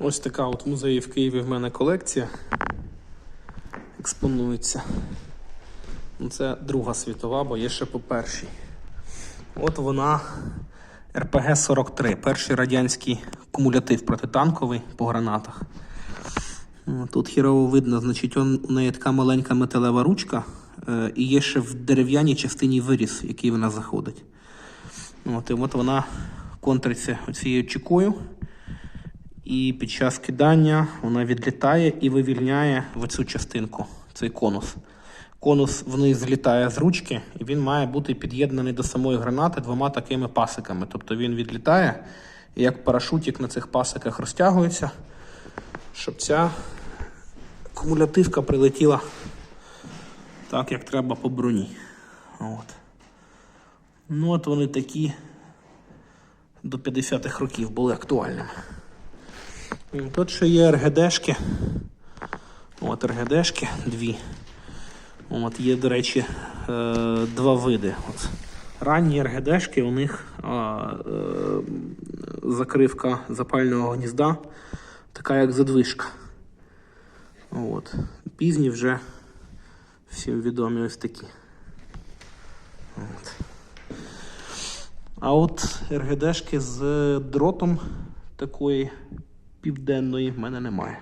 Ось така от в музеї в Києві в мене колекція. Експонується. Ну, Це Друга світова, бо є ще по першій. От вона РПГ-43, перший радянський кумулятив протитанковий по гранатах. Тут хірово видно, значить, у неї така маленька металева ручка, е, і є ще в дерев'яній частині виріз, в який вона заходить. От, і от вона контриться оцією чекою. І під час кидання вона відлітає і вивільняє в цю частинку, цей конус. Конус вниз злітає з ручки, і він має бути під'єднаний до самої гранати двома такими пасиками. Тобто він відлітає, і як парашутик на цих пасиках розтягується, щоб ця кумулятивка прилетіла так, як треба по броні. От. Ну, от вони такі до 50-х років були актуальними. Тут ще є РГДшки. От РГДшки дві. От є, до речі, е, два види. От. Ранні РГДшки у них а, е, закривка запального гнізда, така як задвижка. От. Пізні вже всім відомі ось такі. От. А от РГДшки з дротом такої південної в мене немає.